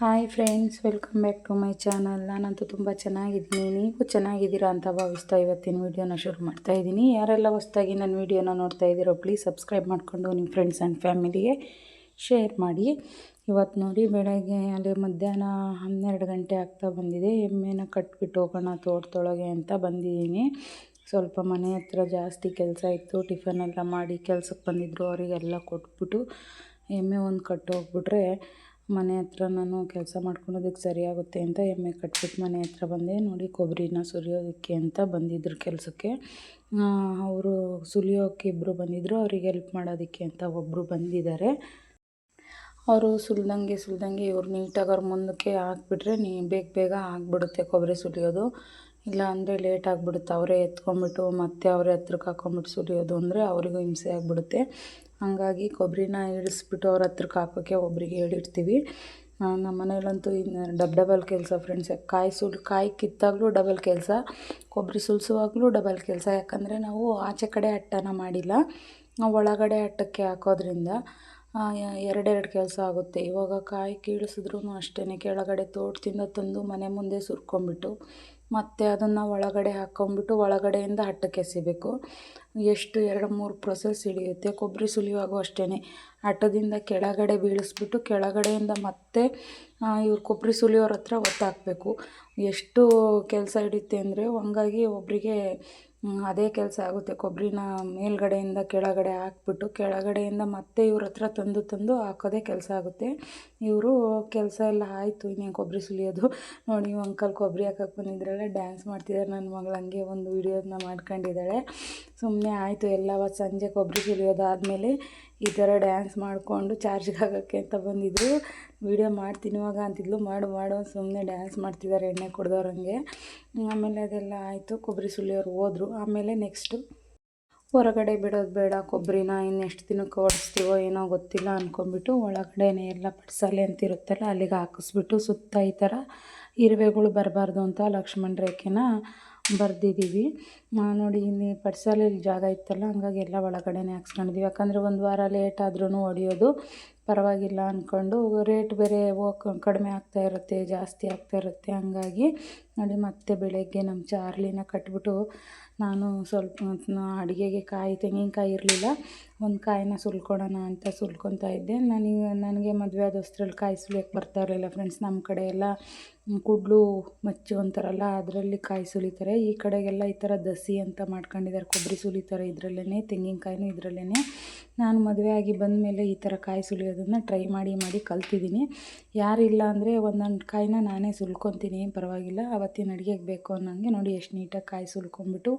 Hi friends welcome back to my channel ನಾನಂತೂ ತುಂಬ ಚೆನ್ನಾಗಿದ್ದೀನಿ. ನೀವು ಚೆನ್ನಾಗಿದ್ದೀರಾ ಅಂತ ಭಾವಿಸ್ತಾ ಇವತ್ತಿನ ವೀಡಿಯೋನ ಶುರು ಮಾಡ್ತಾ ಇದ್ದೀನಿ. ಯಾರೆಲ್ಲ ಹೊಸ್ದಾಗಿ ನನ್ನ ವೀಡಿಯೋನ ನೋಡ್ತಾ ಇದ್ದೀರೋ ಪ್ಲೀಸ್ ಸಬ್ಸ್ಕ್ರೈಬ್ ಮಾಡಿಕೊಂಡು ನಿಮ್ಮ ಫ್ರೆಂಡ್ಸ್ ಆ್ಯಂಡ್ ಫ್ಯಾಮಿಲಿಗೆ ಶೇರ್ ಮಾಡಿ. ಇವತ್ತು ನೋಡಿ ಬೆಳಗ್ಗೆ ಅಲ್ಲಿ ಮಧ್ಯಾಹ್ನ ಹನ್ನೆರಡು ಗಂಟೆ ಆಗ್ತಾ ಬಂದಿದೆ. ಎಮ್ಮೆನ ಕಟ್ಬಿಟ್ಟು ಹೋಗೋಣ ತೋಟದೊಳಗೆ ಅಂತ ಬಂದಿದ್ದೀನಿ. ಸ್ವಲ್ಪ ಮನೆ ಹತ್ರ ಜಾಸ್ತಿ ಕೆಲಸ ಇತ್ತು. ಟಿಫನ್ ಎಲ್ಲ ಮಾಡಿ ಕೆಲಸಕ್ಕೆ ಬಂದಿದ್ದರು ಅವರಿಗೆಲ್ಲ ಕೊಟ್ಬಿಟ್ಟು ಎಮ್ಮೆ ಒಂದು ಕಟ್ಟು ಹೋಗ್ಬಿಟ್ರೆ ಮನೆ ಹತ್ರ ನಾನು ಕೆಲಸ ಮಾಡ್ಕೊಳೋದಕ್ಕೆ ಸರಿಯಾಗುತ್ತೆ ಅಂತ ಎಮ್ಮೆ ಕಟ್ಬಿಟ್ಟು ಮನೆ ಹತ್ರ ಬಂದೆ. ನೋಡಿ ಕೊಬ್ಬರಿನ ಸುರಿಯೋದಕ್ಕೆ ಅಂತ ಬಂದಿದ್ದರು ಕೆಲಸಕ್ಕೆ. ಅವರು ಸುಲಿಯೋಕ್ಕೆ ಇಬ್ಬರು ಬಂದಿದ್ದರು ಅವ್ರಿಗೆ ಹೆಲ್ಪ್ ಮಾಡೋದಕ್ಕೆ ಅಂತ ಒಬ್ಬರು ಬಂದಿದ್ದಾರೆ. ಅವರು ಸುಲಿದಂಗೆ ಸುಲಿದಂಗೆ ಇವ್ರು ನೀಟಾಗಿ ಅವ್ರ ಮುಂದಕ್ಕೆ ಹಾಕ್ಬಿಟ್ರೆ ನೀ, ಬೇಗ ಬೇಗ ಆಗಿಬಿಡುತ್ತೆ ಕೊಬ್ಬರಿ ಸುಲಿಯೋದು. ಇಲ್ಲ ಅಂದರೆ ಲೇಟ್ ಆಗಿಬಿಡುತ್ತೆ. ಅವರೇ ಎತ್ಕೊಂಡ್ಬಿಟ್ಟು ಮತ್ತೆ ಅವರೇ ಹತ್ರಕ್ಕೆ ಹಾಕ್ಕೊಂಬಿಟ್ಟು ಸುಲಿಯೋದು ಅಂದರೆ ಅವರಿಗೂ ಹಿಂಸೆ ಆಗಿಬಿಡುತ್ತೆ. ಹಾಗಾಗಿ ಕೊಬ್ಬರಿನ ಇಳಿಸ್ಬಿಟ್ಟು ಅವ್ರ ಹತ್ರಕ್ಕೆ ಹಾಕೋಕ್ಕೆ ಒಬ್ಬರಿಗೆ ಹೇಳಿರ್ತೀವಿ. ನಮ್ಮ ಮನೇಲಂತೂ ಇನ್ನು ಡಬ್ ಡಬಲ್ ಕೆಲಸ ಫ್ರೆಂಡ್ಸ್ ಕಾಯಿ ಸುಲ್, ಕಾಯಿ ಕಿತ್ತಾಗಲೂ ಡಬಲ್ ಕೆಲಸ ಕೊಬ್ಬರಿ ಸುಲಿಸುವಾಗಲೂ ಡಬಲ್ ಕೆಲಸ. ಯಾಕಂದರೆ ನಾವು ಆಚೆ ಕಡೆ ಅಟ್ಟನ ಮಾಡಿಲ್ಲ. ನಾವು ಒಳಗಡೆ ಅಟ್ಟಕ್ಕೆ ಹಾಕೋದ್ರಿಂದ ಎರಡೆರಡು ಕೆಲಸ ಆಗುತ್ತೆ. ಇವಾಗ ಕಾಯಿ ಕೀಳಿಸಿದ್ರೂ ಅಷ್ಟೇ ಕೆಳಗಡೆ ತೋಟದಿಂದ ತಂದು ಮನೆ ಮುಂದೆ ಸುರ್ಕೊಂಬಿಟ್ಟು ಮತ್ತು ಅದನ್ನು ಒಳಗಡೆ ಹಾಕ್ಕೊಂಬಿಟ್ಟು ಒಳಗಡೆಯಿಂದ ಹಟ್ಟಕ್ಕೆ ಎಸಿಬೇಕು. ಎಷ್ಟು ಎರಡು ಮೂರು ಪ್ರೊಸೆಸ್ ಹಿಡಿಯುತ್ತೆ. ಕೊಬ್ಬರಿ ಸುಲಿಯುವಾಗೂ ಅಷ್ಟೇ ಹಟ್ಟದಿಂದ ಕೆಳಗಡೆ ಬೀಳಿಸ್ಬಿಟ್ಟು ಕೆಳಗಡೆಯಿಂದ ಮತ್ತೆ ಇವ್ರು ಕೊಬ್ಬರಿ ಸುಲಿಯೋರ ಹತ್ರ ಒತ್ತಾಕಬೇಕು. ಎಷ್ಟು ಕೆಲಸ ಹಿಡಿಯುತ್ತೆ ಅಂದರೆ, ಹಂಗಾಗಿ ಒಬ್ಬರಿಗೆ ಅದೇ ಕೆಲಸ ಆಗುತ್ತೆ. ಕೊಬ್ಬರಿನ ಮೇಲ್ಗಡೆಯಿಂದ ಕೆಳಗಡೆ ಹಾಕ್ಬಿಟ್ಟು ಕೆಳಗಡೆಯಿಂದ ಮತ್ತೆ ಇವ್ರ ಹತ್ರ ತಂದು ತಂದು ಹಾಕೋದೇ ಕೆಲಸ ಆಗುತ್ತೆ. ಇವರು ಕೆಲಸ ಎಲ್ಲ ಆಯಿತು, ಇನ್ನೇನು ಕೊಬ್ಬರಿ ಸುಲಿಯೋದು. ನೋಡಿ ಅಂಕಲ್ ಕೊಬ್ಬರಿ ಹಾಕಕ್ಕೆ ಬಂದಿದ್ರಲ್ಲ ಡ್ಯಾನ್ಸ್ ಮಾಡ್ತಿದ್ದಾರೆ ನನ್ನ ಮಗಳು ಹಂಗೆ ಒಂದು ವೀಡಿಯೋದನ್ನ ಮಾಡ್ಕೊಂಡಿದ್ದಾಳೆ. ಸುಮ್ಮನೆ ಆಯಿತು, ಎಲ್ಲ ಸಂಜೆ ಕೊಬ್ಬರಿ ಸುಲಿಯೋದಾದಮೇಲೆ ಈ ಥರ ಡ್ಯಾನ್ಸ್ ಮಾಡಿಕೊಂಡು ಚಾರ್ಜ್ಗೆ ಹಾಕೋಕ್ಕೆ ಅಂತ ಬಂದಿದ್ದರು ವೀಡಿಯೋ ಮಾಡ್ತೀನಿ, ಇವಾಗ ಅಂತಿದ್ಲು, ಮಾಡು ಮಾಡು ಸುಮ್ಮನೆ ಡ್ಯಾನ್ಸ್ ಮಾಡ್ತಿದ್ದಾರೆ ಎಣ್ಣೆ ಕುಡ್ದವ್ರಂಗೆ ಆಮೇಲೆ ಅದೆಲ್ಲ ಆಯಿತು ಕೊಬ್ಬರಿ ಸುಲಿಯೋರು ಹೋದರು. ಆಮೇಲೆ ನೆಕ್ಸ್ಟು ಹೊರಗಡೆ ಬಿಡೋದು ಬೇಡ, ಕೊಬ್ಬರಿನ ಇನ್ನೆಷ್ಟು ದಿನಕ್ಕೆ ಓಡಿಸ್ತೀವೋ ಏನೋ ಗೊತ್ತಿಲ್ಲ ಅಂದ್ಕೊಂಬಿಟ್ಟು ಒಳಗಡೆನೇ ಎಲ್ಲ ಪಡ್ಸಾಲೆ ಅಂತಿರುತ್ತಲ್ಲ ಅಲ್ಲಿಗೆ ಹಾಕಿಸ್ಬಿಟ್ಟು ಸುತ್ತ ಈ ಥರ ಇರುವೆಗಳು ಬರಬಾರ್ದು ಅಂತ ಲಕ್ಷ್ಮಣ ರೇಖೆನ ಬರೆದಿದ್ದೀವಿ. ನೋಡಿ ಇಲ್ಲಿ ಪಡ್ಸಾಲೆಯಲ್ಲಿ ಜಾಗ ಇತ್ತಲ್ಲ, ಹಂಗಾಗಿ ಎಲ್ಲ ಒಳಗಡೆನೇ ಹಾಕ್ಸ್ಕೊಂಡಿದ್ದೀವಿ. ಯಾಕಂದರೆ ಒಂದು ವಾರ ಲೇಟ್ ಆದ್ರೂ ಹೊಡಿಯೋದು. ಪರವಾಗಿಲ್ಲ ಅಂದ್ಕೊಂಡು ರೇಟ್ ಬೇರೆ ಹೋಗ್ ಕಡಿಮೆ ಆಗ್ತಾ ಇರುತ್ತೆ, ಜಾಸ್ತಿ ಆಗ್ತಾ ಇರುತ್ತೆ. ಹಂಗಾಗಿ ನೋಡಿ ಮತ್ತೆ ಬೆಳಗ್ಗೆ ನಮ್ಮ ಚಾರ್ಲಿನ ಕಟ್ಬಿಟ್ಟು ನಾನು ಸ್ವಲ್ಪ ಅಡುಗೆಗೆ ಕಾಯಿ, ತೆಂಗಿನಕಾಯಿ ಇರಲಿಲ್ಲ, ಒಂದು ಕಾಯಿನ ಸುಲ್ಕೊಳೋಣ ಅಂತ ಸುಲ್ಕೊತಾ ಇದ್ದೆ. ನನಗೆ ನನಗೆ ಮದುವೆ ಆದ ಹೊಸ್ತ್ರಲ್ಲಿ ಕಾಯಿ ಸುಲಿಯೋಕ್ಕೆ ಬರ್ತಾ ಇರಲಿಲ್ಲ ಫ್ರೆಂಡ್ಸ್ ನಮ್ಮ ಕಡೆ ಎಲ್ಲ ಕುಡ್ಲು, ಮಚ್ಚು ಅಂತಾರಲ್ಲ, ಅದರಲ್ಲಿ ಕಾಯಿ ಸುಲಿತಾರೆ. ಈ ಕಡೆಗೆಲ್ಲ ಈ ಥರ ದಸಿ ಅಂತ ಮಾಡ್ಕೊಂಡಿದ್ದಾರೆ. ಕೊಬ್ಬರಿ ಸುಲಿತಾರೆ ಇದರಲ್ಲೇ ತೆಂಗಿನಕಾಯಿನೂ ಇದರಲ್ಲೇ ನಾನು ಮದುವೆ ಆಗಿ ಬಂದಮೇಲೆ ಈ ಥರ ಕಾಯಿ ಸುಲಿಯೋದನ್ನು ಟ್ರೈ ಮಾಡಿ ಮಾಡಿ ಕಲ್ತಿದ್ದೀನಿ. ಯಾರಿಲ್ಲ ಅಂದರೆ ಒಂದೊಂದು ಕಾಯಿನ ನಾನೇ ಸುಲ್ಕೊತೀನಿ. ಪರವಾಗಿಲ್ಲ, ಅವತ್ತಿನ ಅಡುಗೆಗೆ ಬೇಕು ಅನ್ನೋಂಗೆ ನೋಡಿ, ಎಷ್ಟು ನೀಟಾಗಿ ಕಾಯಿ ಸುಲ್ಕೊಂಬಿಟ್ಟು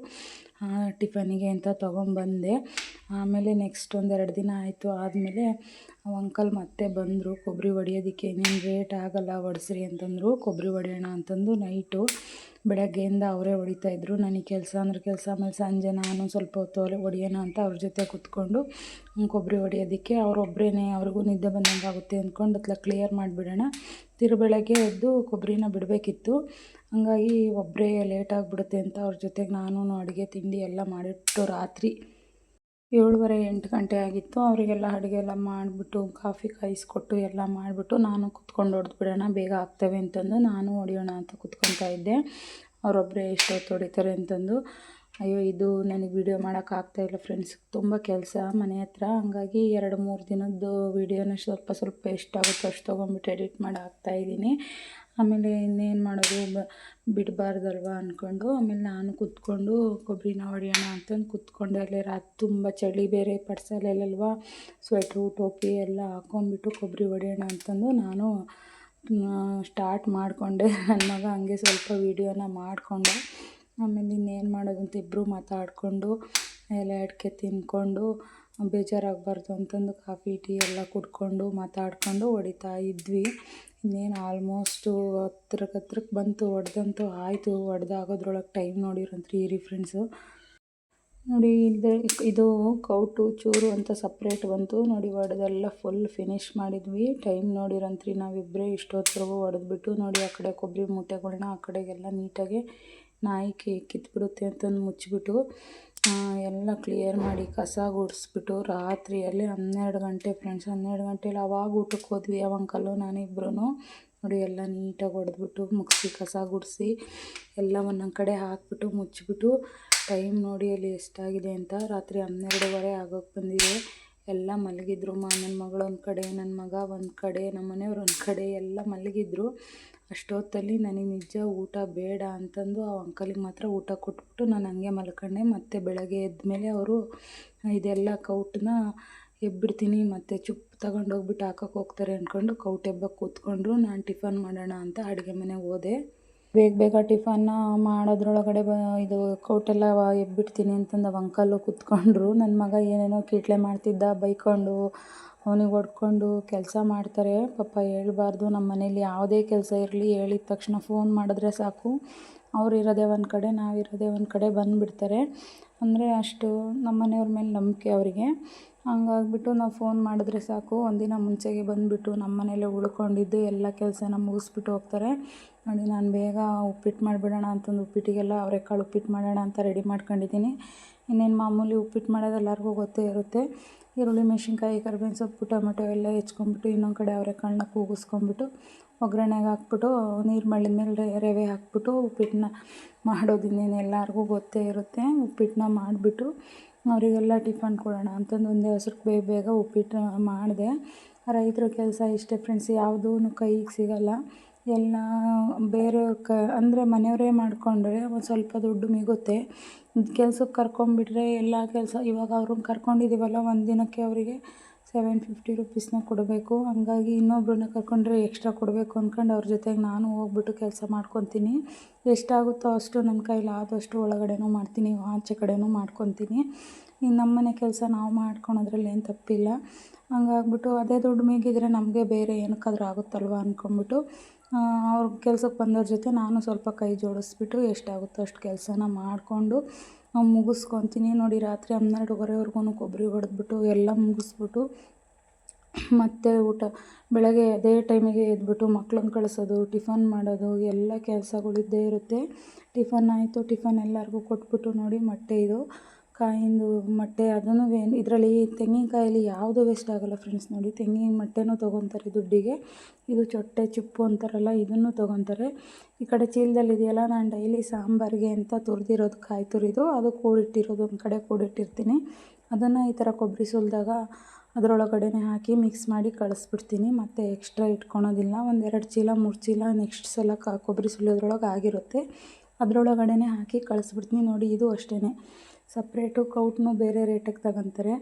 ಟಿಫನಿಗೆ ಅಂತ ತೊಗೊಂಬಂದೆ. ಆಮೇಲೆ ನೆಕ್ಸ್ಟ್ ಒಂದೆರಡು ದಿನ ಆಯಿತು. ಆದಮೇಲೆ ಅಂಕಲ್ ಮತ್ತೆ ಬಂದರು. ಕೊಬ್ಬರಿ ಹೊಡಿಯೋದಕ್ಕೆ ಏನೇನು ರೇಟ್ ಆಗಲ್ಲ ಹೊಡೆಸ್ರಿ ಅಂತಂದರು. ಕೊಬ್ಬರಿ ಹೊಡೆಯೋಣ ಅಂತಂದು ನೈಟು ಬೆಳಗ್ಗೆಯಿಂದ ಅವರೇ ಹೊಡಿತಾಯಿದ್ರು ನನಗೆ ಕೆಲಸ ಅಂದ್ರೆ ಕೆಲಸ, ಆಮೇಲೆ ಸಂಜೆ ನಾನು ಸ್ವಲ್ಪ ಹೊತ್ತು ಹೊಡಿಯೋಣ ಅಂತ ಅವ್ರ ಜೊತೆ ಕೂತ್ಕೊಂಡು ಕೊಬ್ಬರಿ ಹೊಡಿಯೋದಕ್ಕೆ ಅವರೊಬ್ಬರೇ ಅವ್ರಿಗೂ ನಿದ್ದೆ ಬಂದಂಗೆ ಆಗುತ್ತೆ ಅಂದ್ಕೊಂಡು ಅತ್ಲ ಕ್ಲಿಯರ್ ಮಾಡಿಬಿಡೋಣ. ತಿರು ಬೆಳಗ್ಗೆ ಎದ್ದು ಕೊಬ್ಬರಿನ ಬಿಡಬೇಕಿತ್ತು. ಹಂಗಾಗಿ ಒಬ್ಬರೇ ಲೇಟ್ ಆಗಿಬಿಡುತ್ತೆ ಅಂತ ಅವ್ರ ಜೊತೆಗೆ ನಾನು ಅಡುಗೆ, ತಿಂಡಿ ಎಲ್ಲ ಮಾಡಿಟ್ಟು ರಾತ್ರಿ ಏಳುವರೆ ಎಂಟು ಗಂಟೆ ಆಗಿತ್ತು. ಅವರಿಗೆಲ್ಲ ಅಡುಗೆ ಎಲ್ಲ ಮಾಡಿಬಿಟ್ಟು ಕಾಫಿ ಕಾಯಿಸ್ಕೊಟ್ಟು ಎಲ್ಲ ಮಾಡಿಬಿಟ್ಟು ನಾನು ಕುತ್ಕೊಂಡು ಹೊಡೆದು ಬಿಡೋಣ, ಬೇಗ ಆಗ್ತವೆ ಅಂತಂದು ನಾನು ಹೊಡೆಯೋಣ ಅಂತ ಕುತ್ಕೊತಾ ಇದ್ದೆ. ಅವರೊಬ್ಬರೇ ಎಷ್ಟೊತ್ತು ಹೊಡಿತಾರೆ ಅಂತಂದು. ಅಯ್ಯೋ, ಇದು ನನಗೆ ವೀಡಿಯೋ ಮಾಡೋಕ್ಕಾಗ್ತಾಯಿಲ್ಲ ಫ್ರೆಂಡ್ಸ್ ತುಂಬ ಕೆಲಸ ಮನೆ ಹತ್ರ. ಹಂಗಾಗಿ ಎರಡು ಮೂರು ದಿನದ್ದು ವೀಡಿಯೋನ ಸ್ವಲ್ಪ ಸ್ವಲ್ಪ ಎಷ್ಟಾಗುತ್ತೋ ಅಷ್ಟು ತೊಗೊಂಬಿಟ್ಟು ಎಡಿಟ್ ಮಾಡಿ ಹಾಕ್ತಾಯಿದ್ದೀನಿ ಆಮೇಲೆ ಇನ್ನೇನು ಮಾಡೋದು? ಬ ಬಿಡಬಾರ್ದಲ್ವ ಅಂದ್ಕೊಂಡು ಆಮೇಲೆ ನಾನು ಕೂತ್ಕೊಂಡು ಕೊಬ್ಬರಿನ ಹೊಡೆಯೋಣ ಅಂತಂದು ಕೂತ್ಕೊಂಡೆ. ಅಲ್ಲೇ ರಾತ್ರಿ ತುಂಬ ಚಳಿ ಬೇರೆ ಪಡ್ಸಲೆಲ್ಲಲ್ವ ಸ್ವೆಟ್ರು ಟೋಪಿ ಎಲ್ಲ ಹಾಕ್ಕೊಂಬಿಟ್ಟು ಕೊಬ್ಬರಿ ಹೊಡೆಯೋಣ ಅಂತಂದು ನಾನು ಸ್ಟಾರ್ಟ್ ಮಾಡಿಕೊಂಡೆ. ನನ್ನ ಮಗ ಹಂಗೆ ಸ್ವಲ್ಪ ವೀಡಿಯೋನ ಮಾಡಿಕೊಂಡೆ. ಆಮೇಲೆ ಇನ್ನೇನು ಮಾಡೋದು ಅಂತ ಇಬ್ಬರು ಮಾತಾಡಿಕೊಂಡು ಎಲ್ಲ ಅಡಿಕೆ ತಿಂದ್ಕೊಂಡು ಬೇಜಾರಾಗಬಾರ್ದು ಅಂತಂದು ಕಾಫಿ, ಟೀ ಎಲ್ಲ ಕುಡ್ಕೊಂಡು ಮಾತಾಡಿಕೊಂಡು ಹೊಡಿತಾ ಇದ್ವಿ. ಇನ್ನೇನು ಆಲ್ಮೋಸ್ಟು ಹತ್ರಕ್ಕೆ ಹತ್ರಕ್ಕೆ ಬಂತು, ಹೊಡೆದಂತೂ ಆಯಿತು. ಹೊಡೆದಾಗೋದ್ರೊಳಗೆ ಟೈಮ್ ನೋಡಿರಂತ್ರಿ ಇರಿ ಫ್ರೆಂಡ್ಸು ನೋಡಿ, ಇದು ಇದು ಕೌಟು, ಚೂರು ಅಂತ ಸಪ್ರೇಟ್ ಬಂತು. ನೋಡಿ, ಹೊಡೆದೆಲ್ಲ ಫುಲ್ ಫಿನಿಶ್ ಮಾಡಿದ್ವಿ. ಟೈಮ್ ನೋಡಿರಂತ್ರಿ ನಾವಿಬ್ಬರೇ ಇಷ್ಟೊತ್ತರೆಗೂ ಹೊಡೆದ್ಬಿಟ್ಟು, ನೋಡಿ, ಆ ಕಡೆ ಕೊಬ್ಬರಿ ಮೂಟೆಗಳನ್ನ ಆ ಕಡೆಗೆಲ್ಲ ನೀಟಾಗಿ ನಾಯಿ ಕಿತ್ಬಿಡುತ್ತೆ ಅಂತಂದು ಮುಚ್ಚಿಬಿಟ್ಟು ಎಲ್ಲ ಕ್ಲಿಯರ್ ಮಾಡಿ ಕಸ ಗುಡಿಸ್ಬಿಟ್ಟು ರಾತ್ರಿಯಲ್ಲಿ ಹನ್ನೆರಡು ಗಂಟೆ ಫ್ರೆಂಡ್ಸ್ ಹನ್ನೆರಡು ಗಂಟೆಯಲ್ಲಿ ಅವಾಗ ಊಟಕ್ಕೆ ಹೋದ್ವಿ ಅವಂಕಲ್ಲು ನಾನಿಬ್ರೂ ನೋಡಿ ಎಲ್ಲ ನೀಟಾಗಿ ಹೊಡೆದ್ಬಿಟ್ಟು ಮುಗಿಸಿ ಕಸ ಗುಡಿಸಿ ಎಲ್ಲ ಒಂದೊಂದು ಕಡೆ ಹಾಕ್ಬಿಟ್ಟು ಮುಚ್ಚಿಬಿಟ್ಟು ಟೈಮ್ ನೋಡಿ ಅಲ್ಲಿ ಎಷ್ಟಾಗಿದೆ ಅಂತ ರಾತ್ರಿ ಹನ್ನೆರಡುವರೆ ಆಗೋಕ್ಕೆ ಬಂದಿದೆ. ಎಲ್ಲ ಮಲಗಿದ್ರು. ಮಾ ನನ್ನ ಮಗಳು ಒಂದು ಕಡೆ ನನ್ನ ಮಗ ಒಂದು ಕಡೆ ನಮ್ಮ ಮನೆಯವ್ರು ಒಂದು ಕಡೆ ಎಲ್ಲ ಮಲಗಿದ್ರು. ಅಷ್ಟೊತ್ತಲ್ಲಿ ನನಗೆ ನಿಜ ಊಟ ಬೇಡ ಅಂತಂದು ಆ ಅಂಕಲಿಗೆ ಮಾತ್ರ ಊಟ ಕೊಟ್ಬಿಟ್ಟು ನಾನು ಹಂಗೆ ಮಲ್ಕೊಂಡೆ. ಮತ್ತು ಬೆಳಗ್ಗೆ ಎದ್ಮೇಲೆ ಅವರು ಇದೆಲ್ಲ ಕೌಟನ್ನ ಎಬ್ಬಿಡ್ತೀನಿ, ಮತ್ತು ಚುಪ್ ತಗೊಂಡೋಗ್ಬಿಟ್ಟು ಹಾಕಕ್ಕೆ ಹೋಗ್ತಾರೆ ಅಂದ್ಕೊಂಡು ಕೌಟ್ ಎಬ್ಬಕ್ಕೆ ಕೂತ್ಕೊಂಡ್ರು. ನಾನು ಟಿಫನ್ ಮಾಡೋಣ ಅಂತ ಅಡುಗೆ ಮನೆಗೆ ಹೋದೆ. ಬೇಗ ಬೇಗ ಟಿಫನ್ ಮಾಡೋದ್ರೊಳಗಡೆ ಬ ಇದು ಕೋಟೆಲ್ಲ ಎಬ್ಬಿಡ್ತೀನಿ ಅಂತಂದು ಅವ ಅಂಕಲ್ಲು ಕೂತ್ಕೊಂಡ್ರು. ನನ್ನ ಮಗ ಏನೇನೋ ಕೀಟ್ಲೆ ಮಾಡ್ತಿದ್ದ, ಬೈಕೊಂಡು, ಅವನಿಗೆ ಹೊಡ್ಕೊಂಡು ಕೆಲಸ ಮಾಡ್ತಾರೆ. ಪಾಪ ಹೇಳ್ಬಾರ್ದು ನಮ್ಮ ಮನೇಲಿ ಯಾವುದೇ ಕೆಲಸ ಇರಲಿ ಹೇಳಿದ ತಕ್ಷಣ ಫೋನ್ ಮಾಡಿದ್ರೆ ಸಾಕು. ಅವ್ರು ಇರೋದೇ ಒಂದು ಕಡೆ ನಾವಿರೋದೇ ಒಂದು ಕಡೆ ಬಂದುಬಿಡ್ತಾರೆ. ಅಂದರೆ ಅಷ್ಟು ನಮ್ಮ ಮನೆಯವ್ರ ಮೇಲೆ ನಂಬಿಕೆ ಅವರಿಗೆ. ಹಂಗಾಗ್ಬಿಟ್ಟು ನಾವು ಫೋನ್ ಮಾಡಿದ್ರೆ ಸಾಕು. ಒಂದಿನ ಮುಂಚೆಗೆ ಬಂದುಬಿಟ್ಟು ನಮ್ಮ ಮನೇಲೆ ಉಳ್ಕೊಂಡಿದ್ದು, ಎಲ್ಲ ಕೆಲಸನ ಮುಗಿಸ್ಬಿಟ್ಟು ಹೋಗ್ತಾರೆ. ನೋಡಿ ನಾನು ಬೇಗ ಉಪ್ಪಿಟ್ಟು ಮಾಡಿಬಿಡೋಣ ಅಂತಂದು ಉಪ್ಪಿಟ್ಟಿಗೆಲ್ಲ ಅವರೆಕಾಳು ಉಪ್ಪಿಟ್ಟು ಮಾಡೋಣ ಅಂತ ರೆಡಿ ಮಾಡ್ಕೊಂಡಿದ್ದೀನಿ. ಇನ್ನೇನು ಮಾಮೂಲಿ ಉಪ್ಪಿಟ್ಟು ಮಾಡೋದು ಎಲ್ಲರಿಗೂ ಗೊತ್ತೇ ಇರುತ್ತೆ. ಈರುಳ್ಳಿ, ಮೆಣಸಿನ್ಕಾಯಿ, ಕರಿಬೇವಿನ ಸೊಪ್ಪು, ಟೊಮೆಟೊ ಎಲ್ಲ ಹೆಚ್ಕೊಂಬಿಟ್ಟು ಇನ್ನೊಂದು ಕಡೆ ಅವರೆಕಾಳನ್ನ ಕೂಗಿಸ್ಕೊಂಬಿಟ್ಟು ಒಗ್ಗರಣೆಗೆ ಹಾಕ್ಬಿಟ್ಟು, ನೀರು ಮಳ್ಳಿದ ಮೇಲೆ ರವೆ ಹಾಕ್ಬಿಟ್ಟು ಉಪ್ಪಿಟ್ಟನ್ನ ಮಾಡೋದು ಇನ್ನೇನು ಎಲ್ಲರಿಗೂ ಗೊತ್ತೇ ಇರುತ್ತೆ. ಉಪ್ಪಿಟ್ಟನ್ನ ಮಾಡಿಬಿಟ್ಟು ಅವರಿಗೆಲ್ಲ ಟಿಫನ್ ಕೊಡೋಣ ಅಂತಂದು ಒಂದೇ ಹೆಸ್ರಿಗೆ ಬೇಗ ಬೇಗ ಉಪ್ಪಿಟ್ಟು ಮಾಡಿದೆ. ರೈತರ ಕೆಲಸ ಇಷ್ಟೇ ಫ್ರೆಂಡ್ಸ್ ಯಾವುದೂ ಕೈಗೆ ಸಿಗೋಲ್ಲ. ಎಲ್ಲ ಬೇರೆಯವ್ರ ಕ, ಅಂದರೆ ಮನೆಯವರೇ ಮಾಡಿಕೊಂಡ್ರೆ ಒಂದು ಸ್ವಲ್ಪ ದುಡ್ಡು ಮಿಗುತ್ತೆ. ಕೆಲ್ಸಕ್ಕೆ ಕರ್ಕೊಂಡ್ಬಿಟ್ರೆ ಎಲ್ಲ ಕೆಲಸ, ಇವಾಗ ಅವ್ರನ್ನ ಕರ್ಕೊಂಡಿದ್ದೀವಲ್ಲ ಒಂದು ದಿನಕ್ಕೆ ಅವರಿಗೆ ಸೆವೆನ್ ಫಿಫ್ಟಿ ರುಪೀಸ್ನ ಕೊಡಬೇಕು. ಹಂಗಾಗಿ ಇನ್ನೊಬ್ರನ್ನ ಕರ್ಕೊಂಡ್ರೆ ಎಕ್ಸ್ಟ್ರಾ ಕೊಡಬೇಕು ಅಂದ್ಕೊಂಡು ಅವ್ರ ಜೊತೆಗೆ ನಾನು ಹೋಗ್ಬಿಟ್ಟು ಕೆಲಸ ಮಾಡ್ಕೊತೀನಿ. ಎಷ್ಟಾಗುತ್ತೋ ಅಷ್ಟು ನನ್ನ ಕೈಲಿ ಆದಷ್ಟು ಒಳಗಡೆನೂ ಮಾಡ್ತೀನಿ, ಆಚೆ ಕಡೆನೂ ಮಾಡ್ಕೊತೀನಿ. ಇನ್ನು ನಮ್ಮನೆ ಕೆಲಸ ನಾವು ಮಾಡ್ಕೊಳೋದ್ರಲ್ಲಿ ಏನು ತಪ್ಪಿಲ್ಲ. ಹಂಗಾಗ್ಬಿಟ್ಟು ಅದೇ ದುಡ್ಡು ಮೇಗಿದ್ರೆ ನಮಗೆ ಬೇರೆ ಏನಕ್ಕಾದ್ರೂ ಆಗುತ್ತಲ್ವ ಅಂದ್ಕೊಂಬಿಟ್ಟು ಅವ್ರ ಕೆಲ್ಸಕ್ಕೆ ಬಂದವ್ರ ಜೊತೆ ನಾನು ಸ್ವಲ್ಪ ಕೈ ಜೋಡಿಸ್ಬಿಟ್ಟು ಎಷ್ಟಾಗುತ್ತೋ ಅಷ್ಟು ಕೆಲಸನ ಮಾಡಿಕೊಂಡು ಮುಗಿಸ್ಕೊತೀನಿ. ನೋಡಿ, ರಾತ್ರಿ ಹನ್ನೆರಡುವರೆವರೆಗೂ ಕೊಬ್ಬರಿ ಹೊಡೆದ್ಬಿಟ್ಟು ಎಲ್ಲ ಮುಗಿಸ್ಬಿಟ್ಟು ಮತ್ತು ಊಟ, ಬೆಳಗ್ಗೆ ಅದೇ ಟೈಮಿಗೆ ಎದ್ಬಿಟ್ಟು ಮಕ್ಳನ್ನ ಕಳಿಸೋದು, ಟಿಫನ್ ಮಾಡೋದು, ಎಲ್ಲ ಕೆಲಸಗಳಿದ್ದೇ ಇರುತ್ತೆ. ಟಿಫನ್ ಆಯಿತು, ಟಿಫನ್ ಎಲ್ಲರಿಗೂ ಕೊಟ್ಬಿಟ್ಟು ನೋಡಿ, ಮೊಟ್ಟೆ ಇದು. ಕಾಯಿಂದು ಮೊಟ್ಟೆ ಅದನ್ನು ಇದರಲ್ಲಿ ತೆಂಗಿನಕಾಯಲ್ಲಿ ಯಾವುದು ವೇಸ್ಟ್ ಆಗೋಲ್ಲ ಫ್ರೆಂಡ್ಸ್ ನೋಡಿ. ತೆಂಗಿನ ಮೊಟ್ಟೆನೂ ತೊಗೊತಾರೆ ದುಡ್ಡಿಗೆ. ಇದು ಚೊಟ್ಟೆ, ಚಿಪ್ಪು ಅಂತಾರಲ್ಲ, ಇದನ್ನು ತೊಗೊತಾರೆ. ಈ ಕಡೆ ಚೀಲದಲ್ಲಿ ಇದೆಯಲ್ಲ ನಾನು ಡೈಲಿ ಸಾಂಬಾರಿಗೆ ಅಂತ ತುರಿದಿರೋದು ಕಾಯಿ ತುರಿದು, ಅದು ಕೂಡಿಟ್ಟಿರೋದು, ಒಂದು ಕಡೆ ಕೂಡಿಟ್ಟಿರ್ತೀನಿ. ಅದನ್ನು ಈ ಥರ ಕೊಬ್ಬರಿ ಸುಲಿದಾಗ ಅದರೊಳಗಡೆನೇ ಹಾಕಿ ಮಿಕ್ಸ್ ಮಾಡಿ ಕಳಿಸ್ಬಿಡ್ತೀನಿ. ಮತ್ತು ಎಕ್ಸ್ಟ್ರಾ ಇಟ್ಕೊಳೋದಿಲ್ಲ. ಒಂದೆರಡು ಚೀಲ, ಮೂರು ಚೀಲ ನೆಕ್ಸ್ಟ್ ಸಲ ಕೊಬ್ಬರಿ ಸುಲಿಯೋದ್ರೊಳಗೆ ಆಗಿರುತ್ತೆ. ಅದರೊಳಗಡೆನೇ ಹಾಕಿ ಕಳಿಸ್ಬಿಡ್ತೀನಿ ನೋಡಿ, ಇದು ಅಷ್ಟೇ ಸಪ್ರೇಟು ಕೌಟ್ನು ಬೇರೆ ರೇಟಿಗೆ ತಗೊತಾರೆ.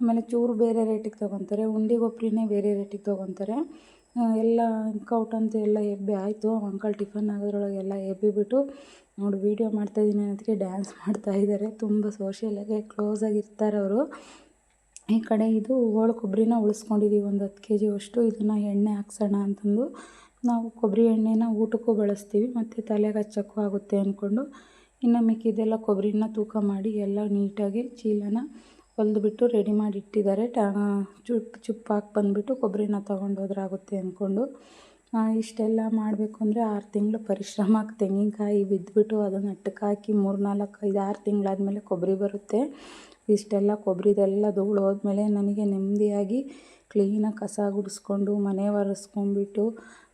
ಆಮೇಲೆ ಚೂರು ಬೇರೆ ರೇಟಿಗೆ ತಗೊತಾರೆ. ಉಂಡೆ ಗೊಬ್ಬರಿನೇ ಬೇರೆ ರೇಟಿಗೆ ತೊಗೊತಾರೆ. ಎಲ್ಲ ಕೌಟ್ ಅಂತ ಎಲ್ಲ ಎಬ್ಬಿ ಆಯಿತು. ಅಂಕಲ್ ಟಿಫನ್ ಆಗೋದ್ರೊಳಗೆ ಎಲ್ಲ ಎಬ್ಬಿಬಿಟ್ಟು ನೋಡಿ ವೀಡಿಯೋ ಮಾಡ್ತಾಯಿದ್ದೀನಿ ಅನ್ನೋದಕ್ಕೆ ಡ್ಯಾನ್ಸ್ ಮಾಡ್ತಾಯಿದ್ದಾರೆ ತುಂಬ ಸೋಷಿಯಲಾಗೆ ಕ್ಲೋಸಾಗಿ ಇರ್ತಾರೆ ಅವರು. ಈ ಕಡೆ ಇದು ಹೋಳು ಕೊಬ್ಬರಿನ ಉಳಿಸ್ಕೊಂಡಿದ್ದೀವಿ ಒಂದು ಹತ್ತು ಕೆ ಜಿಯಷ್ಟು ಇದನ್ನು ಎಣ್ಣೆ ಹಾಕ್ಸೋಣ ಅಂತಂದು ನಾವು ಕೊಬ್ಬರಿ ಎಣ್ಣೆನ ಊಟಕ್ಕೂ ಬಳಸ್ತೀವಿ. ಮತ್ತು ತಲೆಗೆ ಹಚ್ಚೋಕ್ಕೂ ಆಗುತ್ತೆ ಅಂದ್ಕೊಂಡು ಇನ್ನು ಮಿಕ್ಕಿದ್ದೆಲ್ಲ ಕೊಬ್ಬರಿನ ತೂಕ ಮಾಡಿ ಎಲ್ಲ ನೀಟಾಗಿ ಚೀಲನ ಹೊಲಿದ್ಬಿಟ್ಟು ರೆಡಿ ಮಾಡಿ ಇಟ್ಟಿದ್ದಾರೆ ಟಾ, ಚುಪ್ ಚುಪ್ ಹಾಕಿ ಬಂದುಬಿಟ್ಟು ಕೊಬ್ಬರಿನ ತೊಗೊಂಡೋದ್ರಾಗುತ್ತೆ ಅಂದ್ಕೊಂಡು ಇಷ್ಟೆಲ್ಲ ಮಾಡಬೇಕು ಅಂದರೆ ಆರು ತಿಂಗಳು ಪರಿಶ್ರಮಕ್ಕೆ ತೆಂಗಿನಕಾಯಿ ಬಿದ್ದುಬಿಟ್ಟು ಅದನ್ನು ಅಟ್ಟಕ್ಕೆ ಹಾಕಿ ಮೂರು ನಾಲ್ಕು ಐದು ಆರು ತಿಂಗಳಾದಮೇಲೆ ಕೊಬ್ಬರಿ ಬರುತ್ತೆ. ಇಷ್ಟೆಲ್ಲ ಕೊಬ್ಬರಿದೆಲ್ಲ ಧೂಳು ಹೋದ್ಮೇಲೆ ನನಗೆ ನೆಮ್ಮದಿಯಾಗಿ ಕ್ಲೀನಾಗಿ ಕಸ ಗುಡಿಸ್ಕೊಂಡು ಮನೆ ಒರೆಸ್ಕೊಂಡ್ಬಿಟ್ಟು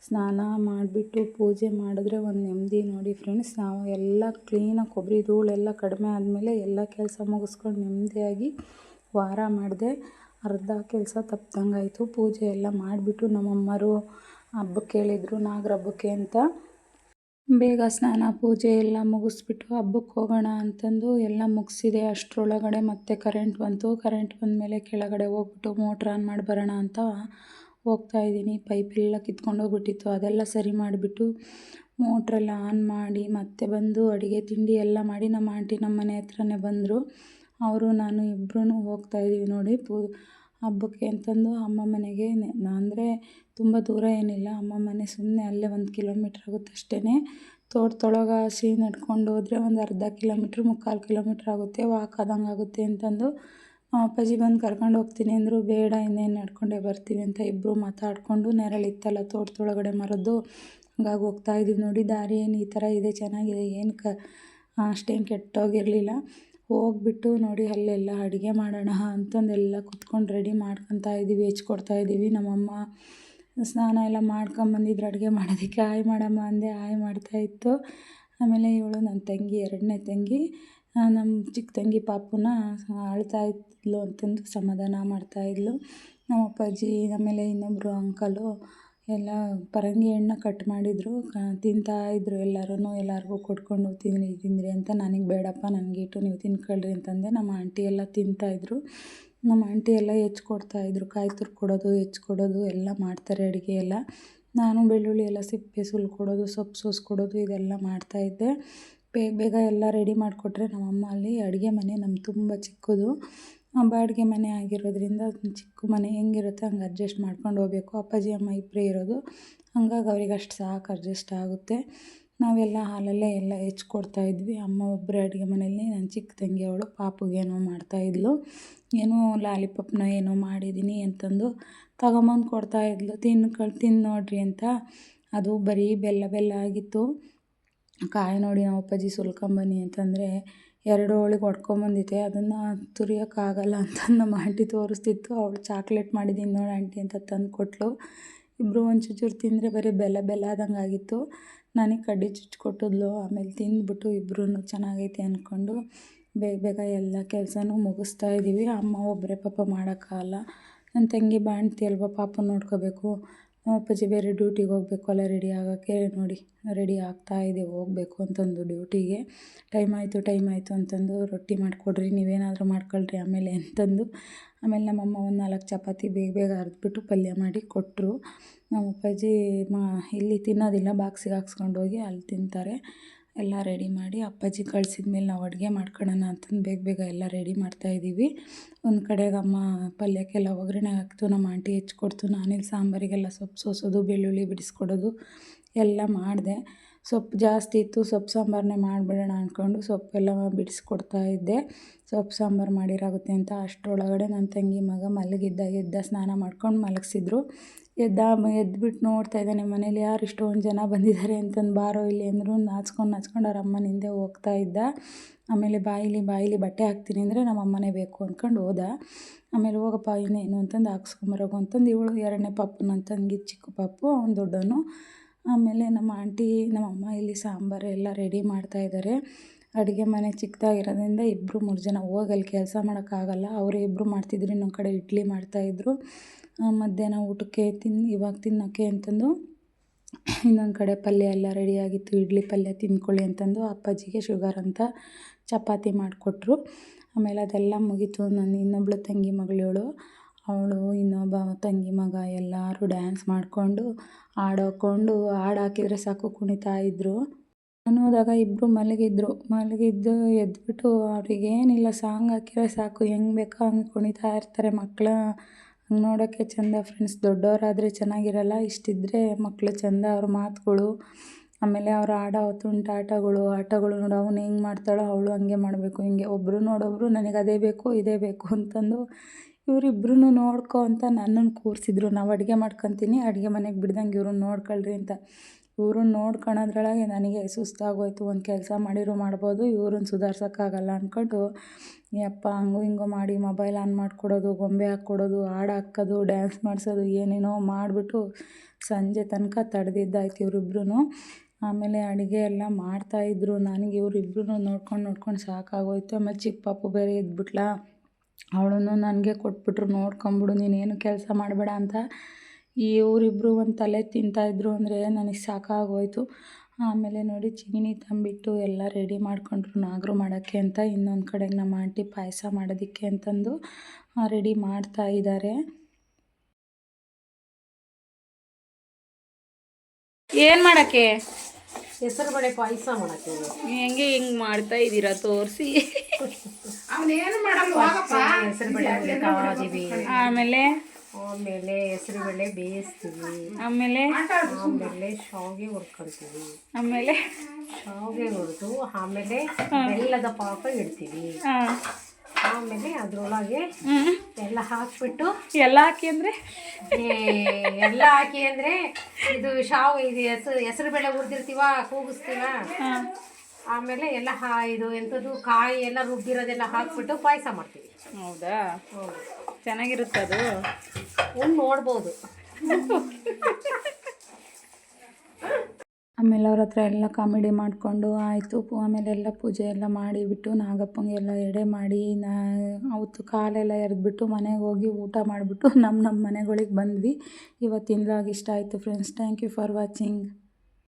ಸ್ನಾನ ಮಾಡಿಬಿಟ್ಟು ಪೂಜೆ ಮಾಡಿದ್ರೆ ಒಂದು ನೆಮ್ಮದಿ ನೋಡಿ ಫ್ರೆಂಡ್ಸ್ ನಾವು ಎಲ್ಲ ಕ್ಲೀನಾಗಿ ಕೊಬ್ಬರಿ ಧೂಳೆಲ್ಲ ಕಡಿಮೆ ಆದಮೇಲೆ ಎಲ್ಲ ಕೆಲಸ ಮುಗಿಸ್ಕೊಂಡು ನೆಮ್ಮದಿಯಾಗಿ ವಾರ ಮಾಡಿದೆ ಅರ್ಧ ಕೆಲಸ ತಪ್ದಂಗಾಯಿತು. ಪೂಜೆ ಎಲ್ಲ ಮಾಡಿಬಿಟ್ಟು ನಮ್ಮಮ್ಮರು ಹಬ್ಬಕ್ಕೆ ಹೇಳಿದರು ನಾಗರ ಹಬ್ಬಕ್ಕೆ ಅಂತ. ಬೇಗ ಸ್ನಾನ, ಪೂಜೆ ಎಲ್ಲ ಮುಗಿಸ್ಬಿಟ್ಟು ಹಬ್ಬಕ್ಕೆ ಹೋಗೋಣ ಅಂತಂದು ಎಲ್ಲ ಮುಗಿಸಿದೆ. ಅಷ್ಟರೊಳಗಡೆ ಮತ್ತೆ ಕರೆಂಟ್ ಬಂತು. ಕರೆಂಟ್ ಬಂದಮೇಲೆ ಕೆಳಗಡೆ ಹೋಗ್ಬಿಟ್ಟು ಮೋಟ್ರ್ ಆನ್ ಮಾಡಿ ಬರೋಣ ಅಂತ ಹೋಗ್ತಾ ಹೋಗ್ತಾಯಿದ್ದೀನಿ ಪೈಪೆಲ್ಲ ಕಿತ್ಕೊಂಡೋಗ್ಬಿಟ್ಟಿತ್ತು ಅದೆಲ್ಲ ಸರಿ ಮಾಡಿಬಿಟ್ಟು ಮೋಟ್ರೆಲ್ಲ ಆನ್ ಮಾಡಿ ಮತ್ತೆ ಬಂದು ಅಡುಗೆ, ತಿಂಡಿ ಎಲ್ಲ ಮಾಡಿ ನಮ್ಮ ಆಂಟಿ ನಮ್ಮ ಮನೆ ಹತ್ರನೇ ಬಂದರು. ಅವರು, ನಾನು ಇಬ್ಬರೂ ಹೋಗ್ತಾಯಿದ್ದೀವಿ ನೋಡಿ. ಪೂ ಹಬ್ಬಕ್ಕೆ ಅಂತಂದು ಅಮ್ಮ ಮನೆಗೆ ಅಂದರೆ ತುಂಬ ದೂರ ಏನಿಲ್ಲ. ಅಮ್ಮ ಮನೆ ಸುಮ್ಮನೆ ಅಲ್ಲೇ ಒಂದು ಕಿಲೋಮೀಟ್ರ್ ಆಗುತ್ತೆ ಅಷ್ಟೇ ತೋಟದೊಳಗೆ ಹಸಿ ನಡ್ಕೊಂಡು ಹೋದರೆ ಒಂದು ಅರ್ಧ ಕಿಲೋಮೀಟ್ರ್, ಮುಕ್ಕಾಲು ಕಿಲೋಮೀಟ್ರ್ ಆಗುತ್ತೆ. ವಾಕ್ ಆದಂಗೆ ಆಗುತ್ತೆ ಅಂತಂದು ಅಪ್ಪಾಜಿ ಬಂದು ಕರ್ಕೊಂಡು ಹೋಗ್ತೀನಿ ಅಂದರು, ಬೇಡ, ಇನ್ನೇನು ನಡ್ಕೊಂಡೇ ಬರ್ತೀವಿ ಅಂತ ಇಬ್ಬರು ಮಾತಾಡಿಕೊಂಡು ನೆರಳಿತ್ತಲ್ಲ ತೋಟದೊಳಗಡೆ ಮರದ್ದು. ಹಂಗಾಗಿ ಇದೀವಿ ನೋಡಿ, ದಾರಿ ಏನು ಈ ಥರ ಇದೆ, ಚೆನ್ನಾಗಿದೆ, ಏನು ಕ ಅಷ್ಟೇನು ಕೆಟ್ಟೋಗಿರಲಿಲ್ಲ. ಹೋಗ್ಬಿಟ್ಟು ನೋಡಿ ಅಲ್ಲೆಲ್ಲ ಅಡುಗೆ ಮಾಡೋಣ ಅಂತಂದೆಲ್ಲ ಕುತ್ಕೊಂಡು ರೆಡಿ ಮಾಡ್ಕೊತಾ ಇದ್ದೀವಿ ಹೆಚ್ಕೊಡ್ತಾ ಇದ್ದೀವಿ. ನಮ್ಮಮ್ಮ ಸ್ನಾನ ಎಲ್ಲ ಮಾಡ್ಕೊಂಬಂದಿದ್ರು, ಅಡುಗೆ ಮಾಡೋದಕ್ಕೆ. ಆಯ್ ಮಾಡಮ್ಮ ಅಂದೆ, ಆಯ್ ಮಾಡ್ತಾಯಿತ್ತು ಆಮೇಲೆ ಇವಳು ನನ್ನ ತಂಗಿ, ಎರಡನೇ ತಂಗಿ. ನಮ್ಮ ಚಿಕ್ಕ ತಂಗಿ ಪಾಪುನ ಅಳ್ತಾ ಇದ್ಲು ಅಂತಂದು ಸಮಾಧಾನ ಮಾಡ್ತಾಯಿದ್ಲು ನಮ್ಮ ಅಪ್ಪಾಜಿ, ಆಮೇಲೆ ಇನ್ನೊಬ್ಬರು ಅಂಕಲು ಎಲ್ಲ ಪರಂಗಿ ಹಣ್ಣನ್ನ ಕಟ್ ಮಾಡಿದರು. ತಿಂತಾ ಇದ್ರು ಎಲ್ಲರೂ ಎಲ್ಲರಿಗೂ ಕೊಟ್ಕೊಂಡು ತಿನ್ನಿ ತಿಂದ್ರಿ ಅಂತ ನನಗೆ ಬೇಡಪ್ಪ ನನಗಿಟ್ಟು ನೀವು ತಿನ್ಕೊಳ್ರಿ ಅಂತಂದೆ ನಮ್ಮ ಆಂಟಿ ಎಲ್ಲ ತಿಂತಾಯಿದ್ರು ನಮ್ಮ ಆಂಟಿ ಎಲ್ಲ ಹೆಚ್ಚು ಕೊಡ್ತಾಯಿದ್ರು ಕಾಯಿ ತುರ್ಕೊಡೋದು ಕೊಡೋದು ಹೆಚ್ಚಿ ಕೊಡೋದು, ಎಲ್ಲ ಮಾಡ್ತಾರೆ ಅಡುಗೆ ಎಲ್ಲ. ನಾನು ಬೆಳ್ಳುಳ್ಳಿ ಎಲ್ಲ ಸಿಪ್ಪೆ ಸುಲ್ಕೊಡೋದು ಸೊಪ್ಪು ಸೋಸ್ಕೊಡೋದು ಇದೆಲ್ಲ ಮಾಡ್ತಾಯಿದ್ದೆ ಬೇಗ ಬೇಗ ಎಲ್ಲ ರೆಡಿ ಮಾಡಿಕೊಟ್ರೆ ನಮ್ಮಮ್ಮ ಅಲ್ಲಿ ಅಡುಗೆ ಮನೆ ನಮ್ಮ ತುಂಬ ಚಿಕ್ಕದು. ಬಾಡಿಗೆ ಮನೆ ಆಗಿರೋದ್ರಿಂದ ಚಿಕ್ಕ ಮನೆ ಹೆಂಗಿರುತ್ತೆ ಹಂಗೆ ಅಡ್ಜಸ್ಟ್ ಮಾಡ್ಕೊಂಡು ಹೋಗ್ಬೇಕು. ಅಪ್ಪಾಜಿ, ಅಮ್ಮ ಇಬ್ಬರೇ ಇರೋದು. ಹಂಗಾಗಿ ಅವ್ರಿಗೆ ಅಷ್ಟು ಸಾಕು ಅಡ್ಜಸ್ಟ್ ಆಗುತ್ತೆ. ನಾವೆಲ್ಲ ಹಾಲಲ್ಲೇ ಎಲ್ಲ ಹೆಚ್ಕೊಡ್ತಾ ಇದ್ವಿ. ಅಮ್ಮ ಒಬ್ಬರೇ ಅಡುಗೆ ಮನೆಯಲ್ಲಿ, ನನ್ನ ಚಿಕ್ಕ ತಂಗಿ ಅವಳು ಪಾಪುಗೇನೋ ಮಾಡ್ತಾಯಿದ್ಲು ಏನೋ ಲಾಲಿಪಾಪ್ನ ಏನೋ ಮಾಡಿದ್ದೀನಿ ಅಂತಂದು ತಗೊಂಬಂದು ಕೊಡ್ತಾಯಿದ್ಲು ತಿನ್ಕೊಳ್ ತಿಂದು ನೋಡ್ರಿ ಅಂತ. ಅದು ಬರೀ ಬೆಲ್ಲ ಬೆಲ್ಲ ಆಗಿತ್ತು. ಕಾಯಿ ನೋಡಿ ನಮ್ಮ ಅಪ್ಪಾಜಿ ಸುಲ್ಕೊಂಬನ್ನಿ ಅಂತಂದರೆ ಎರಡು ಹೋಳಿಗೆ ಹೊಡ್ಕೊಂಬಂದಿದ್ದೆ. ಅದನ್ನು ತುರಿಯೋಕ್ಕಾಗಲ್ಲ ಅಂತ ನಮ್ಮ ಆಂಟಿ ತೋರಿಸ್ತಿತ್ತು. ಅವಳು ಚಾಕ್ಲೇಟ್ ಮಾಡಿದ್ದೀನಿ ನೋಡಿ ಆಂಟಿ ಅಂತ ತಂದು ಕೊಟ್ಟಳು ಇಬ್ಬರು ಒಂದು ಚೂಚೂರು ತಿಂದರೆ ಬರೀ ಬೆಲ್ಲ ಬೆಲ್ಲ ಆದಂಗೆ ಆಗಿತ್ತು. ನನಗೆ ಕಡ್ಡಿ ಚುಚ್ಚಿ ಕೊಟ್ಟಿದ್ಲು. ಆಮೇಲೆ ತಿಂದ್ಬಿಟ್ಟು ಇಬ್ಬರೂ ಚೆನ್ನಾಗೈತೆ ಅಂದ್ಕೊಂಡು ಬೇಗ ಬೇಗ ಎಲ್ಲ ಕೆಲಸನೂ ಮುಗಿಸ್ತಾ ಇದ್ದೀವಿ ಅಮ್ಮ ಒಬ್ಬರೇ ಪಾಪ ಮಾಡೋಕ್ಕಾಗಲ್ಲ. ನನ್ನ ತಂಗಿ ಬಾಣ್ತಿ ಅಲ್ವ ಪಾಪ ನೋಡ್ಕೋಬೇಕು. ನಮ್ಮ ಅಪ್ಪಾಜಿ ಬೇರೆ ಡ್ಯೂಟಿಗೆ ಹೋಗಬೇಕು, ಅಲ್ಲ ರೆಡಿ ಆಗೋಕ್ಕೆ ನೋಡಿ ರೆಡಿ ಆಗ್ತಾ ಇದೆ, ಹೋಗಬೇಕು ಅಂತಂದು ಡ್ಯೂಟಿಗೆ ಟೈಮ್ ಆಯಿತು ಟೈಮ್ ಆಯಿತು ಅಂತಂದು ರೊಟ್ಟಿ ಮಾಡಿಕೊಡ್ರಿ, ನೀವೇನಾದರೂ ಮಾಡ್ಕೊಳ್ರಿ ಆಮೇಲೆ ಅಂತಂದು. ಆಮೇಲೆ ನಮ್ಮಮ್ಮ ಒಂದು ನಾಲ್ಕು ಚಪಾತಿ ಬೇಗ ಬೇಗ ಅರೆದ್ಬಿಟ್ಟು ಪಲ್ಯ ಮಾಡಿ ಕೊಟ್ಟರು ನಮ್ಮ ಅಪ್ಪಾಜಿ ಮಾ, ಇಲ್ಲಿ ತಿನ್ನೋದಿಲ್ಲ, ಬಾಕ್ಸಿಗೆ ಹಾಕ್ಸ್ಕೊಂಡು ಹೋಗಿ ಅಲ್ಲಿ ತಿಂತಾರೆ. ಎಲ್ಲ ರೆಡಿ ಮಾಡಿ ಅಪ್ಪಾಜಿ ಕಳ್ಸಿದ ಮೇಲೆ ನಾವು ಅಡುಗೆ ಮಾಡ್ಕೊಳ್ಳೋಣ ಅಂತಂದು ಬೇಗ ಬೇಗ ಎಲ್ಲ ರೆಡಿ ಮಾಡ್ತಾ ಇದ್ದೀವಿ. ಒಂದು ಕಡೆಗೆ ಅಮ್ಮ ಪಲ್ಯಕ್ಕೆಲ್ಲ ಒಗ್ಗರಣೆ ಹಾಕ್ತು ನಮ್ಮ ಆಂಟಿ ಹೆಚ್ಕೊಡ್ತು, ನಾನಿಲ್ಲಿ ಸಾಂಬಾರಿಗೆಲ್ಲ ಸೊಪ್ಪು ಸೋಸೋದು, ಬೆಳ್ಳುಳ್ಳಿ ಬಿಡಿಸ್ಕೊಡೋದು ಎಲ್ಲ ಮಾಡಿದೆ. ಸೊಪ್ಪು ಜಾಸ್ತಿ ಇತ್ತು, ಸೊಪ್ಪು ಸಾಂಬಾರನ್ನೇ ಮಾಡಿಬಿಡೋಣ ಅಂದ್ಕೊಂಡು ಸೊಪ್ಪೆಲ್ಲ ಬಿಡಿಸ್ಕೊಡ್ತಾ ಇದ್ದೆ. ಸೊಪ್ಪು ಸಾಂಬಾರು ಮಾಡಿರಾಗುತ್ತೆ ಅಂತ ಅಷ್ಟರೊಳಗಡೆ ನನ್ನ ತಂಗಿ ಮಗ ಮಲಗಿದ್ದ, ಎದ್ದ ಸ್ನಾನ ಮಾಡ್ಕೊಂಡು ಮಲಗಿಸಿದ್ರು. ಎದ್ದ ಎದ್ಬಿಟ್ಟು ನೋಡ್ತಾ ಇದ್ದಾನೆ. ಮನೇಲಿ ಯಾರು ಇಷ್ಟೊಂದು ಜನ ಬಂದಿದ್ದಾರೆ ಅಂತಂದು ಬಾರೋ ಇಲ್ಲಿ ಅಂದರು ನಾಚ್ಕೊಂಡು ನಾಚ್ಕೊಂಡು ಅವ್ರ ಅಮ್ಮನ ಹಿಂದೆ ಹೋಗ್ತಾ ಇದ್ದ. ಆಮೇಲೆ ಬಾಯಿಲಿ ಬಾಯಿಲಿ ಬಟ್ಟೆ ಹಾಕ್ತೀನಿ ಅಂದರೆ ನಮ್ಮ ಅಮ್ಮನೇ ಬೇಕು ಅಂದ್ಕೊಂಡು ಹೋದ. ಆಮೇಲೆ ಹೋಗಪ್ಪ, ಇನ್ನೇನು ಅಂತಂದು ಹಾಕ್ಸ್ಕೊಂಬರೋಗು ಅಂತಂದು ಇವಳು ಎರಡನೇ ಪಾಪು ನನ್ನ ತಂಗಿ ಚಿಕ್ಕ ಪಾಪು ಅವ್ನು ದೊಡ್ಡವನು ಆಮೇಲೆ ನಮ್ಮ ಆಂಟಿ, ನಮ್ಮ ಅಮ್ಮ ಇಲ್ಲಿ ಸಾಂಬಾರು ಎಲ್ಲ ರೆಡಿ ಮಾಡ್ತಾಯಿದ್ದಾರೆ ಅಡುಗೆ ಮನೆ ಚಿಕ್ಕದಾಗಿರೋದ್ರಿಂದ ಇಬ್ಬರು ಮೂರು ಜನ ಹೋಗಲ್ಲಿ ಕೆಲಸ ಮಾಡೋಕ್ಕಾಗಲ್ಲ ಅವರೇ ಇಬ್ಬರು ಮಾಡ್ತಿದ್ರು, ಇನ್ನೊಂದು ಕಡೆ ಇಡ್ಲಿ ಮಾಡ್ತಾಯಿದ್ರು ಮಧ್ಯಾಹ್ನ ಊಟಕ್ಕೆ ತಿನ್, ಇವಾಗ ತಿನ್ನೋಕ್ಕೆ ಅಂತಂದು ಇನ್ನೊಂದು ಕಡೆ ಪಲ್ಯ ಎಲ್ಲ ರೆಡಿಯಾಗಿತ್ತು ಇಡ್ಲಿ ಪಲ್ಯ ತಿಂದ್ಕೊಳ್ಳಿ ಅಂತಂದು ಅಪ್ಪಾಜಿಗೆ ಶುಗರ್ ಅಂತ ಚಪಾತಿ ಮಾಡಿಕೊಟ್ರು. ಆಮೇಲೆ ಅದೆಲ್ಲ ಮುಗೀತು. ನನ್ನ ಇನ್ನೊಬ್ಳು ತಂಗಿ ಮಗಳು ಅವಳು ಇನ್ನೊಬ್ಬ ತಂಗಿ ಮಗ ಎಲ್ಲರೂ ಡ್ಯಾನ್ಸ್ ಮಾಡಿಕೊಂಡು ಹಾಡು ಹಾಕ್ಕೊಂಡು ಹಾಡು ಹಾಕಿದರೆ ಸಾಕು ಕುಣಿತಾ ಇದ್ದರು ನಾನು ಹೋದಾಗ ಇಬ್ಬರು ಮಲಗಿದ್ರು. ಮಲಗಿದ್ದು ಎದ್ಬಿಟ್ಟು ಅವ್ರಿಗೇನಿಲ್ಲ ಸಾಂಗ್ ಹಾಕಿದ್ರೆ ಸಾಕು. ಹೆಂಗೆ ಬೇಕೋ ಹಂಗೆ ಕುಣಿತಾ ಇರ್ತಾರೆ ಹಂಗೆ ನೋಡೋಕ್ಕೆ ಚೆಂದ ಫ್ರೆಂಡ್ಸ್ ದೊಡ್ಡವರಾದರೆ ಚೆನ್ನಾಗಿರಲ್ಲ ಇಷ್ಟಿದ್ದರೆ ಮಕ್ಕಳು ಚೆಂದ ಅವ್ರ ಮಾತುಗಳು, ಆಮೇಲೆ ಅವ್ರು ಆಡೋ ತುಂಟಾಟಗಳು ಆಟಗಳು ನೋಡು ಅವ್ನು ಹೆಂಗೆ ಮಾಡ್ತಾಳೋ ಅವಳು ಹಂಗೆ ಮಾಡಬೇಕು, ಹಿಂಗೆ ಒಬ್ಬರು ನೋಡೊಬ್ರು ನನಗೆ ಅದೇ ಬೇಕು, ಇದೇ ಬೇಕು ಅಂತಂದು ಇವರಿಬ್ರು ನೋಡ್ಕೊ ಅಂತ ನನ್ನನ್ನು ಕೂರಿಸಿದ್ರು. ನಾವು ಅಡುಗೆ ಮಾಡ್ಕೊತೀನಿ, ಅಡುಗೆ ಮನೆಗೆ ಬಿಡ್ದಂಗೆ ಇವ್ರನ್ನ ನೋಡ್ಕೊಳ್ರಿ ಅಂತ. ಇವ್ರನ್ನ ನೋಡ್ಕೊಳೋದ್ರೊಳಗೆ ನನಗೆ ಸುಸ್ತಾಗೋಯ್ತು, ಒಂದು ಕೆಲಸ ಮಾಡಿರೋ ಮಾಡ್ಬೋದು ಇವ್ರನ್ನ ಸುಧಾರ್ಸೋಕ್ಕಾಗಲ್ಲ ಅಂದ್ಕೊಂಡು ಯಪ್ಪ, ಹಂಗೋ ಹಿಂಗೋ ಮಾಡಿ ಮೊಬೈಲ್ ಆನ್ ಮಾಡಿಕೊಡೋದು, ಗೊಂಬೆ ಹಾಕ್ಕೊಡೋದು ಹಾಡು ಹಾಕೋದು ಡ್ಯಾನ್ಸ್ ಮಾಡಿಸೋದು, ಏನೇನೋ ಮಾಡಿಬಿಟ್ಟು ಸಂಜೆ ತನಕ ತಡೆದಿದ್ದಾಯ್ತು ಇವರಿಬ್ರು ಆಮೇಲೆ ಅಡುಗೆ ಎಲ್ಲ ಮಾಡ್ತಾಯಿದ್ರು ನನಗೆ ಇವರಿಬ್ರು ನೋಡ್ಕೊಂಡು ನೋಡ್ಕೊಂಡು ಸಾಕಾಗೋಯ್ತು. ಆಮೇಲೆ ಚಿಕ್ಕ ಪಾಪು ಬೇರೆ ಎದ್ಬಿಟ್ಲಾ ಅವಳನ್ನು ನನಗೆ ಕೊಟ್ಬಿಟ್ರು. ನೋಡ್ಕೊಂಬಿಡು, ನೀನೇನು ಕೆಲಸ ಮಾಡಬೇಡ ಅಂತ. ಇವರಿಬ್ಬರು ಒಂದು ತಲೆ ತಿಂತಾಯಿದ್ರು ಅಂದರೆ ನನಗೆ ಸಾಕಾಗೋಯ್ತು. ಆಮೇಲೆ ನೋಡಿ ಚೀನಿ ತಂಬಿಟ್ಟು ಎಲ್ಲ ರೆಡಿ ಮಾಡ್ಕೊಂಡ್ರು ನಾಗರು ಮಾಡೋಕ್ಕೆ ಅಂತ. ಇನ್ನೊಂದು ಕಡೆಗೆ ನಮ್ಮ ಆಂಟಿ ಪಾಯಸ ಮಾಡೋದಕ್ಕೆ ಅಂತಂದು ರೆಡಿ ಮಾಡ್ತಾ ಇದ್ದಾರೆ. ಏನು ಮಾಡೋಕ್ಕೆ? ಹೆಸರು ಬೇಳೆ ಪಾಯಸ ಮಾಡಕ್ಕೆ ಹೆಂಗೆ ಹಿಂಗೆ ಮಾಡ್ತಾ ಇದ್ದೀರಾ ತೋರಿಸಿ. ಹೆಸರು ಬೇಳೆ ಬೇಕಾದೀವಿ ಆಮೇಲೆ? ಆಮೇಲೆ ಹೆಸರು ಬೇಳೆ ಬೇಯಿಸ್ತೀವಿ. ಆಮೇಲೆ? ಆಮೇಲೆ ಶಾವಿಗೆ ಹುರ್ಕೊಂತೀವಿ. ಆಮೇಲೆ? ಶಾವಿಗೆ ಹುರಿದು ಆಮೇಲೆ ಬೆಲ್ಲದ ಪಾಕ ಇಡ್ತೀವಿ. ಆಮೇಲೆ ಅದ್ರೊಳಗೆ ಎಲ್ಲ ಹಾಕ್ಬಿಟ್ಟು ಎಲ್ಲ ಹಾಕಿ ಅಂದರೆ? ಎಲ್ಲ ಹಾಕಿ ಅಂದ್ರೆ ಇದು ಶಾವ್ ಇದು ಹೆಸರು ಹೆಸರು ಬೇಳೆ ಹುರಿದಿರ್ತೀವ? ಕೂಗಿಸ್ತೀವ ಆಮೇಲೆ ಎಲ್ಲ ಹಾ ಇದು ಎಂಥದ್ದು ಕಾಯಿ ಎಲ್ಲ ರುಬ್ಬಿರೋದೆಲ್ಲ ಹಾಕ್ಬಿಟ್ಟು ಪಾಯಸ ಮಾಡ್ತೀವಿ. ಹೌದಾ? ಹೌದು. ಚೆನ್ನಾಗಿರುತ್ತೆ ಅದು. ಒಂದು ನೋಡ್ಬೋದು. ಆಮೇಲೆ ಅವ್ರ ಹತ್ರ ಎಲ್ಲ ಕಾಮಿಡಿ ಮಾಡಿಕೊಂಡು ಆಯಿತು. ಆಮೇಲೆ ಎಲ್ಲ ಪೂಜೆ ಎಲ್ಲ ಮಾಡಿಬಿಟ್ಟು ನಾಗಪ್ಪಂಗೆ ಎಲ್ಲ ಎಡೆ ಮಾಡಿ ನಾ ಅವತ್ತು ಕಾಲೆಲ್ಲ ಎರೆದ್ಬಿಟ್ಟು ಮನೆಗೆ ಹೋಗಿ ಊಟ ಮಾಡಿಬಿಟ್ಟು ನಮ್ಮ ನಮ್ಮ ಮನೆಗಳಿಗೆ ಬಂದ್ವಿ. ಇವತ್ತಿನ ಲಾಗ್ ಇಷ್ಟ ಆಯಿತು friends thank you for watching